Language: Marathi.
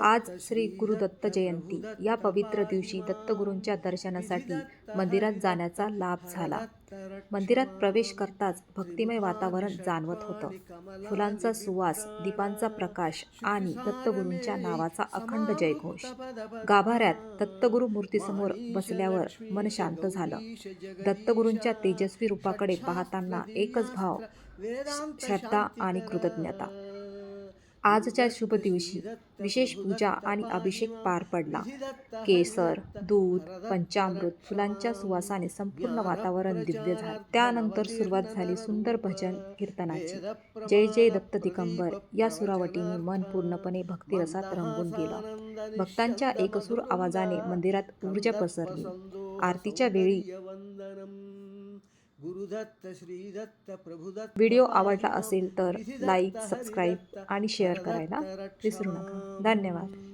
आज श्री गुरुदत्त जयंती. या पवित्र दिवशी दत्तगुरूंच्या दर्शनासाठी मंदिरात जाण्याचा लाभ झाला. मंदिरात प्रवेश करताच भक्तिमय वातावरण जाणवत होतं. फुलांचा सुवास दीपांचा प्रकाश आणि दत्तगुरूंच्या नावाचा अखंड जयघोष. गाभाऱ्यात दत्तगुरू मूर्तीसमोर बसल्यावर मन शांत झालं. दत्तगुरूंच्या तेजस्वी रूपाकडे पाहताना एकच भाव श्रद्धा आणि कृतज्ञता. आजच्या शुभ दिवशी विशेष पूजा आणि अभिषेक पार पडला. केसर दूध पंचामृत फुलांच्या सुवासाने संपूर्ण वातावरण दिव्य झाले. त्यानंतर सुरुवात झाली सुंदर भजन कीर्तनाची. जय जय दत्त दिगंबर या सुरावटीने मन पूर्णपणे भक्तिरसात रंगून गेलं. भक्तांच्या एकसूर आवाजाने मंदिरात ऊर्जा पसरली. आरतीच्या वेळी गुरुदत्त श्रीदत्त प्रभुदत्त व्हिडिओ आवडला असेल तर लाईक सबस्क्राईब आणि शेअर करायला विसरू नका. धन्यवाद.